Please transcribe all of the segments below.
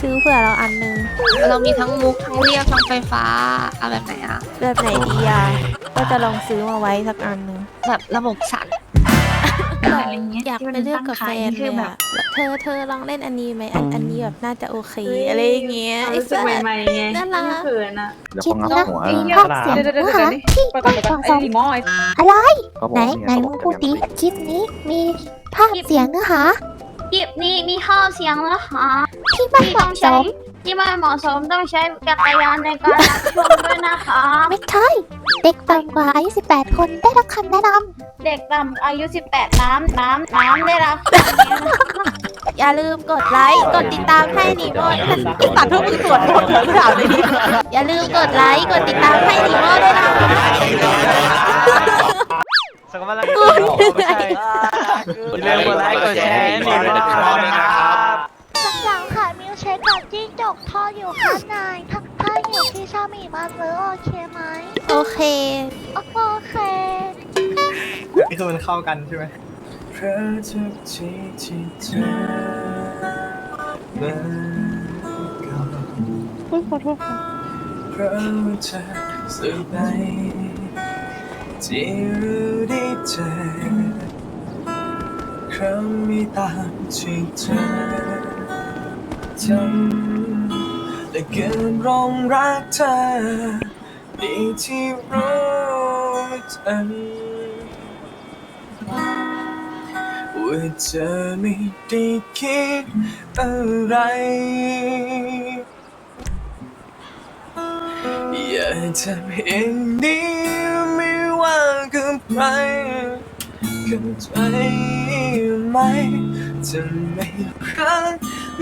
ซื้อเผื่อเราอันนึง เรามีทั้งมุกทั้งเรียบทั้งไฟฟ้าเอาแบบไหนอะแบบไหนดีอะก็จะลองซื้อมาไว้สักอันนึงแบบระบบสั่นอะไรเงี้ยอยากที่ไปมันเลือกตั้งกับแฟขายนนี่เลคือยแบบอะเธอเธอลองเล่นอันนี้ไหมอันอันนี้แบบน่าจะโอเคอะไรอย่างเงี้ยไอ้รู้สึกสัสใหม่ๆไงน่ารักเขินอะเดี๋ยวคิดเขางับนะหัวมีนะภาคเสียงเดี๋ยวเดี๋ยวเนื้อเดี๋ยวหานี่ที่ไปก่อนไปก่ฟัอนงไอ้ซ้ดีมอยอะไรเขาบอกไหนว่าไหนเมียมึงเขาพูดดิบอกคลิปนี้มีภาพเสียงเนื้อหา จิบนี่มีข้อเสียงแล้วค่ะที่ไม่ที่เหต้อมาะงสใช้มที่ไม่เหมาะสมต้องใช้จักรยานในการรับชมด้วยนะคะ ไม่ใช่เด็กต่ำกว่าอายุ18 คนได้รับคำแนะนเด็กต่ำอายุ 18 น้ำน้ำน้ำได้รับคำนี้นะคะอย่าลืมกดไลค์กดติดตามให้นีโม่ตัดทุกมือตรวจหมดเลยถามเลยอย่าลืมกดไลค์กดติดตามให้นีโม่ด้วยนะส่งมาแล้วไม่ใช่ อย่าลืมกดไลค์กดแชร์ให้หน่อยนะครับำหลังค่ะมิวเช็คกับจิ้งจกทอดอยู่ข้างในถ้าถ้าหิวพี่ชามีมาซื้อโอเคไหมโอเคโอเคนี่คือมันเข้ากันใช่ไหมเพราะทุกทีที่เจอมันก็เพราะว่าเธอสุดในที่รู้ได้เจอ ครั้งมีตามที่เธอทำและเกินรองรักเธอดีที่รู้ทันว่าเธอไม่ได้คิดอะไร อย่าทำเองนี้ไม่ว่ากับใคร เข้าใจไหม จะไม่รัก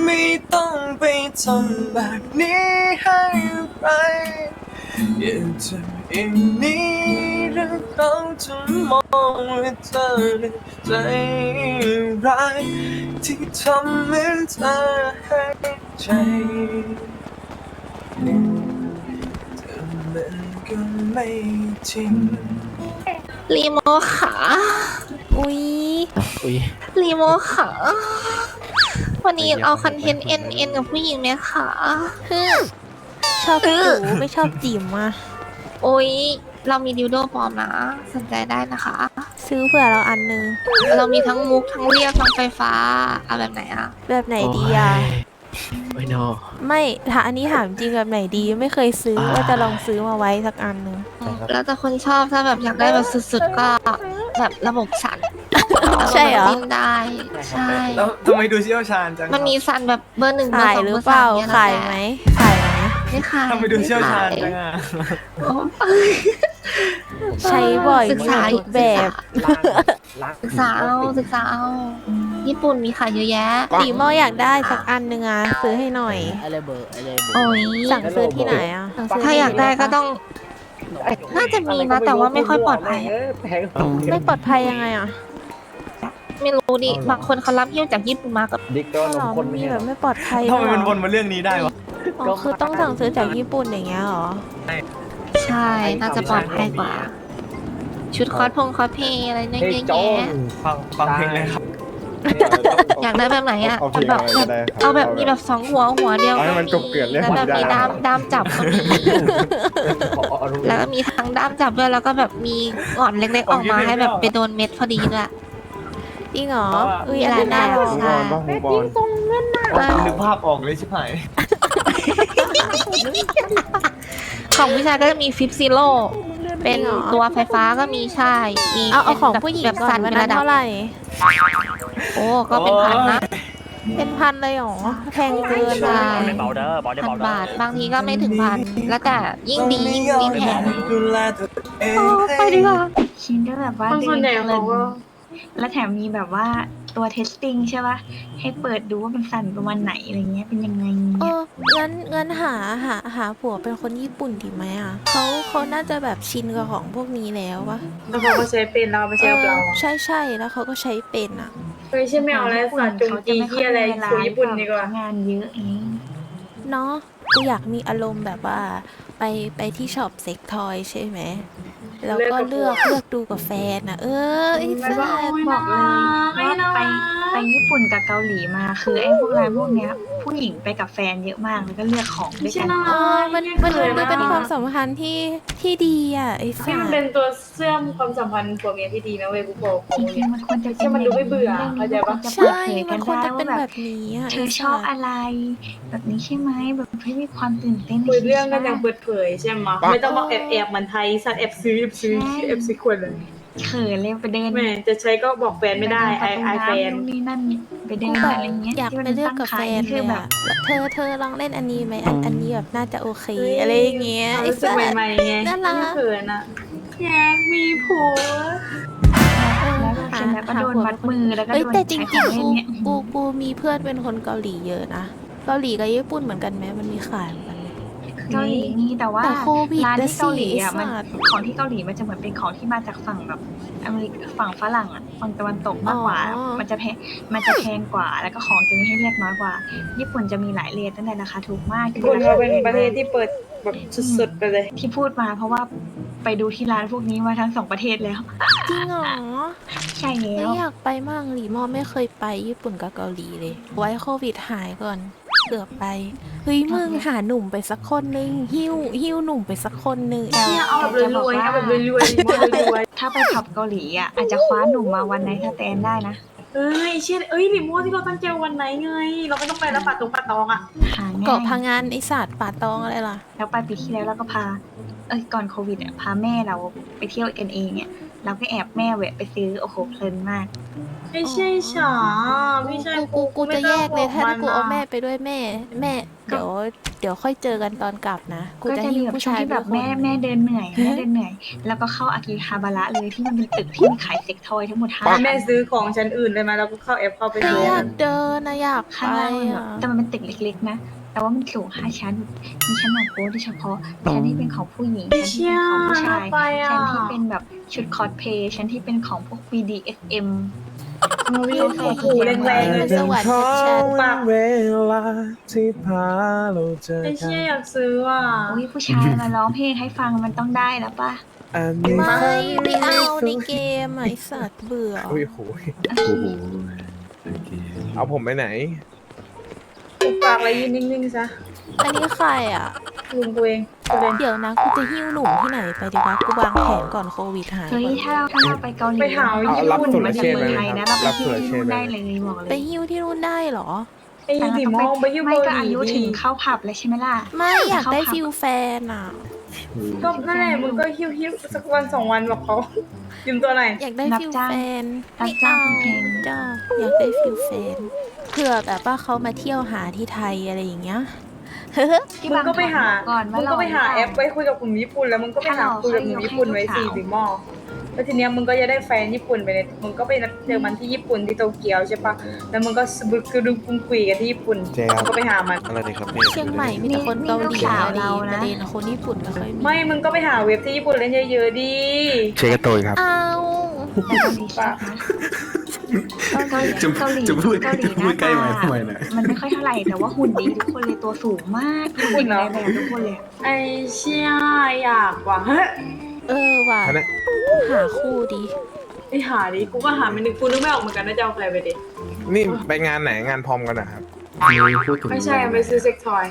ไม่ต้องไปทำแบบนี้ให้ใครอย่าทำเองนี้หรือเขาจะมองว่าเธอนั้นใจร้ายที่ทำเหมือนเธอให้ใจแต่มันก็ไม่จริงรีโมขา อุ้ยรีโมขาวันนี้เอาคอนเทนต์เอ็นเอ็นกับผู้หญิงไหมคะชอบจูไม่ชอบจิ๋มอะโอ้ยเรามีดิวโดปลอมนะ สนใจได้นะคะ ซื้อเผื่อเราอันนึง เรามีทั้งมุกทั้งเรียบทั้งไฟฟ้าเอาแบบไหนอะแบบไหนดีอะไม่นอไม่ถ้าอันนี้ถามจริงแบบไหนดีไม่เคยซื้อว่าจะลองซื้อมาไว้สักอันนึงแล้วแต่คนชอบถ้าแบบอยากได้แบบสุดๆก็แบบระบบสั่น ใช่เหรอดิ้นได้ ใช่ แล้วทำไมดูเชี่ยวชาญจังมันมีสั่นแบบเบอร์หนึ่งเบอขายร์สองหรืเบออร์เปสาล่ามเนี่ยขายไหมขายไหมไม่ขายทำไมดูเชี่ยวชาญไม่จัขงอะโอ้ใช้บ่อยศึกมีษาทุกแบบศึกษาเอาศึกษาเอาญี่ปุ่นมีขายเยอะแยะ ตีหม้ออยากได้สักอันนึงอะซื้อให้หน่อยโอ้ยสั่งซื้อที่ไหนอะสั่งซื้ถ้าอยากได้ก็ต้อง น่าจะมีนะแต่ว่าไม่ค่อยปลอดภัยไม่ปลอดภัยยังไงอะ ไม่รู้ดิ บางคนเขารับหิ้วจากญี่ปุ่นมากับอ๋อมันมีแบบไม่ปลอดภัยทำไมมันด้วยเหรวอนมาเรื่องนี้ได้วะ อ๋อคือต้องสั่งซื้อจากญี่ปุ่นอย่างเงี้ยเหรอ ใช่ น่าจะปลอดภัยกว่า ชุดคอสพงคอสเพลย์อะไรเนี่ยเยอะแยะฟังฟังเพลงเลยครับ อยากได้แบบไหนอะเอาเพลงแบบอะไรแบก็บได้ครับ เอาแบบมีแบบสองหัวหัวเดียวเอาให้ก็มันกลบเกลื่อนเรื่องแล้วแบบมีหัวใจด้ามด้ามจับก็มีแล้วก็มีทั้งด้ามจับด้วยแล้วก็แบบมีหงอนเล็กๆออกมาให้แบบไปโดนเม็ดพอดีด้วย จริงเหรอ อุ้ยอันนั้นน่าลองใช่บอลบ้างบอลนึกภาพออกเลยชิบหายของผู้ชายก็จะมีฟิปซิโลเป็นตัวไฟฟ้าก็มีใช่ มีเอาเอาของแบบผู้หญิงแบบก่อสั่นนวันเป็นนั้นระดับเท่าไหร่ โอ้ก็เป็นพันนะ เป็นพันเลยเหรอ แพงเกินใช่อะพันบาท บางทีก็ไม่ถึงพัน แล้วแต่ยิ่งดียิ่งมีแถมดูแลตัวเองไปดีกว่าชินก็แบบว่าคนส่วนใหญ่เขาก็ แล้วแถมมีแบบว่าตัวเทสติ้งใช่ป่ะให้เปิดดูว่ามันสั่นประมาณไหนอะไรเงี้ยเป็นยังไงเอเนี่ยองั้นงั้นหาหาหาผัวเป็นคนญี่ปุ่นดีไหมอะเขาเขาน่าจะแบบชินกับของพวกนี้แล้ววะแล้วเขาก็ใช้เป็นเราไม่ใช่กับเราออใช่ใช่แล้วเขาก็ใช้เป็นอะ เฮ้ยใช่ไม่เอาแล้วสัตว์จงจีที่อะไรคุยญี่ปุ่นดีกว่า งานเยอะเองเนาะกูอยากมีอารมณ์แบบว่า ไปไปที่ช็อปเซ็กทอยใช่ไหม แล้วก็เลือกเลือกดูกับแฟนอะเออไอ้ไม่แซ่ว่าบบอกเลยว่าไป ไปญี่ปุ่นกับเกาหลีมา คือไอ้พวกร้านพวกเนี้ยพผู้หญิงไปกับแฟนเยอะมากแล้วก็เลือกของด้ไม่วยใช่กันน่าเออมันมันเขิมันเป็นอะ ความสัมพันธ์ที่ที่ดีอะไอ้สัที่มันสเป็นตัวเสื่อมความสัมพันธ์ผัวเมียที่ดีนะเว้ยกูบอกจริงๆมันควรจะเชื่อมันดูไม่เบื่อเข้าใจปะจะเปิใช่ดเผยกัมันนควรได้จะเป็นว่าแบแบบบนี้อะเธอชอบอะไร แบบนี้ใช่ไหมแบบให้มีความตื่นเต้นคุยเรื่องกันอย่างเปิเปิดเผยใช่ไหมไม่ต้องมาแอบแอบๆมันไทยสัตว์แอบซื้อแอบซื้อแอบซื้อควรเลย เขินเลยไปเดินแม่จะใช้ก็บอกแฟนไม่ได้ไอไอแฟนนู่นนี่นั่นไปเดิกูนแบบอะไรเงี้ยอยากที่ไปมันเลือกตั้งกับขาแฟยนนี่เลคือยแบบอะเธอเธอลองเล่นอันนี้ไหมอันอันนี้แบบน่าจะโอเคอะไรอย่างเงี้ยความไอ้รู้สึกสัสใหม่ๆไงน่ารักไม่เขินอะอยากมีผัวแล้วแบบเสร็จแล้วก็โดนมัดมือแล้วก็เฮ้ยโดนแต่จริใช้งของๆเล่กูนเนี่ยกูกูมีเพื่อนเป็นคนเกาหลีเยอะนะเกาหลีกับญี่ปุ่นเหมือนกันไหมมันมีขายเหมือนกันไหม เกาหลีนี่แต่ว่าแต่โควิดร้านนะที่เกาหลีสิอะไอ้มันสัตว์ของที่เกาหลีมันจะเหมือนเป็นของที่มาจากฝั่งแบบอเมริกฝั่งฝรั่งอะฝั่งตะวันตกมากกว่า อ๋อ มันจะแพงมันจะแพงกว่า แล้วก็ของจะมีให้เลือกน้อยกว่า ญี่ปุ่นจะมีหลายเรทตั้งแต่ราคาถูกมากจนคนราเราคาเป็นแพงประเทศมากที่เปิดแบบสุดๆไปเลย ที่พูดมา เพราะว่าไปดูที่ร้านพวกนี้มาทั้งสองประเทศแล้ว จริงเหรอใช่แล้ไม่วอยากไปมากหลีมอไม่เคยไปญี่ปุ่นกับเกาหลีเลย ไว้โควิดหายก่อน เกือบไป เฮ้ยมึงหาหนุ่มไปสักคนนึง หิ้วหิ้วหนุ่มไปสักคนนึงแต่เนี่ยเอาแบบรวยๆเอาแบบรวยๆเอาแบบรวยถ้าไปผับเกาหลีอะอาจจะคว้าหนุ่มมาวันไหนถ้าแตนได้นะๆเอ้ยเชี่ยเอ้ยลิโม่ที่เราตั้งใจวันไหนไงเราไม่ต้องไปแล้วป่าตรงป่าตองอะหาง่าเกาะยพังงานไอสัตว์ป่าตองอะไรล่ะแล้วไปปีที่แล้วเราก็พา เอ้ยก่อนโควิดอะพาแม่เราไปเที่ยวกันเองเนี่ยเราก็แอบแม่แวะไปซื้อโอ้โหเพลินมาก ไม่ใช่ฉาไม่ใช่กูกูกูจะแยกเลยถ้าไม่กูต้งบเอานแม่ไปด้วยแม่ แม่ เดี๋ยวเดี๋ยวค่อยเจอกันตอนกลับนะ กูก็จะจะหิ้มีวแบบผู้ช่วงชายที่แบบไปแม่คนแม่เดินเหนื่อยแม่เดินเหนื่อย แล้วก็เข้าอากิฮาบาระเลยที่มันเป็นตึกที่มีขายเซ็กทอยทั้งหมดห้าแม่ซื้อของชั้นอื่นเลยมาแล้วก็เข้าแอปเข้าไปแต่ซื้ออยากเดินนะอยากข้างไปล่างมันแบบอะแต่มันเป็นตึกเล็กๆนะ แต่ว่ามันสูงห้าชั้น มีชั้นหนังโป๊โดยเฉพาะ ชั้นที่เป็นของผู้หญิง ชั้นที่เชี่เป็ยนของผู้ชาย ไปอะชั้นที่เป็นแบบชุดคอสเพลย์ ชั้นที่เป็นของพวก BDSM มา วิ่งโอ้โหแรงๆเลยสวัสดีชัดปากเวลาที่พาเราเจอไอ้กัเชี่ยนอยากซื้อว่ะอุ้ยผู้ชายมาร้องเพลงให้ฟังมันต้องได้แล้วป่ะอันนี้ไม่ไม่เอาในเกมอะไอสัตว์เบื่อโอ้ยโหยโอ้โหโอเคเอาผมไปไหนปุบปากอะไรยืนนิ่งๆซะอันนี้ใครอะ ลุงกูเองกูเล่นเดี๋ยวนะกูจะหิ้วหนุ่มที่ไหนไปดีวะกูวางแผนก่อนโควิดหายเฮ้ยก่อนถ้าเราถ้าเราไปเกาหลีไปหาญี่รับปุ่นสุรมาเชจากษฐ์เมืองไทยนะเราไปรับสุที่รเชนู่ษฐ์นได้เลยบอกเลไปยหิ้วที่นู่นได้เหรอไอ้ดิมองไปยุ่งไม่เกาก็หลีอายุถึงเข้าผับแล้วใช่ไหมล่ะ ไม่อยากได้เข้าผับฟิลแฟนอะ ก็นั่นแหละมึงก็หิ้วหิ้วสักวันสองวันบอกเขายืมตัวไหนอยอยากได้รับฟิลจ้างแฟนรับไม่จ้าเอางแพงจ้าอยากได้ฟิลแฟนเผื่อแบบว่าเขามาเที่ยวหาที่ไทยอะไรอย่างเงี้ย ที่มึงบางก็ไปหาก่อนมึว่างเราก็ไปหาแอปไว้คุยกับกลุ่มญี่ปุ่นแล้วมึงก็ไปหาคุยกับกลุ่มญี่ปุ่นไว้สิหรือหมอแล้วทีเนี้ยมึงก็จะได้แฟนญี่ปุ่นไปเลยมึงก็ไปนัดเจอมันที่ญี่ปุ่นที่โตเกียวใช่ปะแล้วมึงก็สบุกกระดุมปุ้งคุยกันที่ญี่ปุ่นแจ๊บมึงก็ไปหามัน อะไรนี่ครับเนี่ยเชียงใหม่มีแต่คนเกาหลีอะดีประเด็นคนญี่ปุ่นไม่ค่อยมีไม่ มึงก็ไปหาเว็บที่ญี่ปุ่นเล่นเยอะๆดิเชคกระโตยครับ เอา แต่เกาหลีใช่ไหม เกาหลีจะเกาหลีจะพูดเกาหลีจะพูดใกล้ไหมทำไมเนี่ยมันไม่ค่อยเท่าไหร่แต่ว่าหุ่นดีทุกคนเลยตัวสูงมากหุ่นดีในแบบทุกคนเลยอะไอเชี่ยอยากว่ะเฮ้ยเออว่ะอันนี้หาคู่ดีไอหาดิกูก็หาไม่นึกกูนึกไม่ออกเหมือนกันนะจะเอาใครไปดินี่ไปงานไหนงานพร้อมกันนะครับพูดถึงไม่ใช่ไปซื้อเซ็กทอย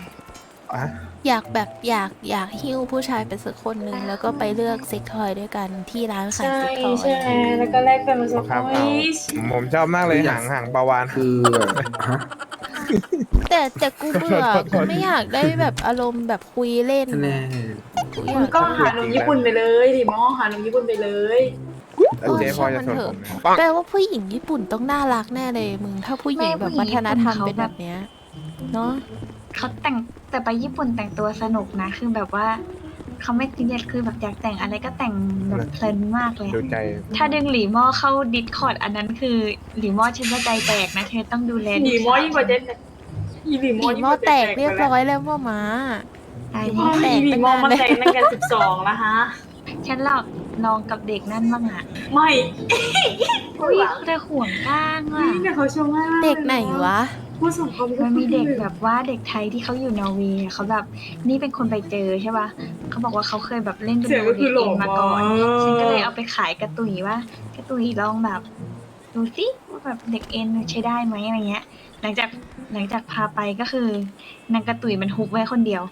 อะ อยากแบบอยากอยากหิ้วผู้ชายไปสักคนหนึ่งแล้วก็ไปเลือกเซ็กทอยด้วยกันที่ร้านขายใช่เซ็กทอยใช่แล้วก็แลกกันมาสักครับหเอาน่อยผมชอบมากเลยหางหางปลาวาน คือฮะแต่แต่กูเบื่อขอโทษกูไม่อยากได้แบบอารมณ์แบบคุยเล่นแน่กูอมึยางกก็หาหนุ่มญี่ปุ่นไปเลยดิมอหาหนุ่มญี่ปุ่นไปเลยแล้วเจ๊พอจะสอนผมไหมปังแปลว่าผู้หญิงญี่ปุ่นต้องน่ารักแน่เลยมึงถ้าผู้หญิงแบบวัฒนธรรมเป็นแบบเนี้ยเนาะ เขาแต่งแต่ไปญี่ปุ่นแต่งตัวสนุกนะ คือแบบว่าเขาไม่ซีเรียสคือแบบอยากแต่งอะไรก็แต่งแบบเพลินมากเลย ดูอะใจถ้าดึงหลีหม้อเข้าดิสคอร์ดอันนั้นคือหลีหม้อฉันว่าใจแตกนะเธอต้องดูแลหนีมอยิ่งกว่าเจ๊อีหลีมออียิ่งหกม้อว่าแตเจ๊กเรียบร้อยแล้วว่ามา ตายพ่แล้อวอีหลีมอมันแต่งตั้งแต่สิบสองแล้วฮะ ฉันหลอกลองกับเด็กนั่นบ้างอะไม่อุ้ยเธอห่วงก้างว่ะนี่เนี่ยเขาชมมากเด็กไหนวะ พูดสองคำมันมีเด็กแบบว่าเด็กไทยที่เขาอยู่นอร์เวย์อะเขาแบบนี่เป็นคนไปเจอใช่ป่ะเขาบอกว่าเขาเคยแบบเล่นเป็นเสียงโนก็เด็คือกหลเองงมาก่อนฉันก็เลยเอาไปขายกระตุยว่ากระตุยลองแบบดูสิว่าแบบเด็กเอ็นใช้ได้ไหมอะไรเงี้ย หลังจากหลังจากพาไปก็คือนางกระตุยมันฮุบไว้คนเดียว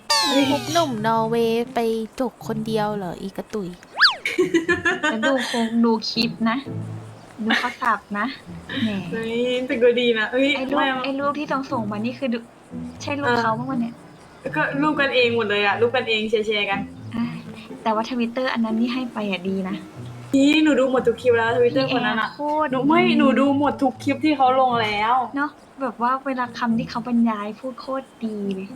พบหนุ่มนอร์เวย์ไปจกคนเดียวเหรออีกระตุย แล้วดูคงดูคลิปนะ ดูเขาสับนะแหมเฮ้ยแต่ก็ดีนะเอ้ยไอ้รูไม่ปไอ้รูปที่ต้องส่งมานี่คือดูใช่รูปเออเขาบ้างวะเนี่ยก็รูปกันเองหมดเลยอะรูปกันเองแชร์ๆกันอะแต่ว่าทวิตเตอร์อันนั้นที่ให้ไปอะดีนะนี่หนูดูหมดทุกคลิปแล้วทวิตเตอร์พี่คนนั้นแออะร์โคตรหนูไม่หนูดูหมดทุกคลิปที่เขาลงแล้ว เนาะแบบว่าเวลาคำที่เขาบรรยายพูดโคตรดีเลย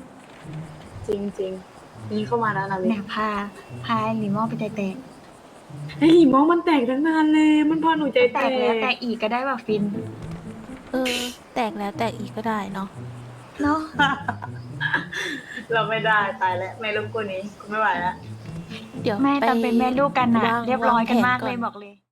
จริงจริงๆนี่เข้ามาแล้วนะเว้ย เนี่ยพาพาไอ้หลีมอไปแตก ไอ้หลีมองมันแตกตั้งนานเลย มันพาหนูใจๆแตแตกกแล้วแตกอีกก็ได้แบบฟินเออ แตกแล้วแตกอีกก็ได้เนาะเนาะเราไม่ได้ตายแล้วไม่รบกวนนี้กูไม่ไหวแล้ว เดี๋ยวแม่ไปตอนเป็นแม่ลูกกันน่ะ วางเรียบร้อยกันวางแผนมากก่อนเลยบอกเลย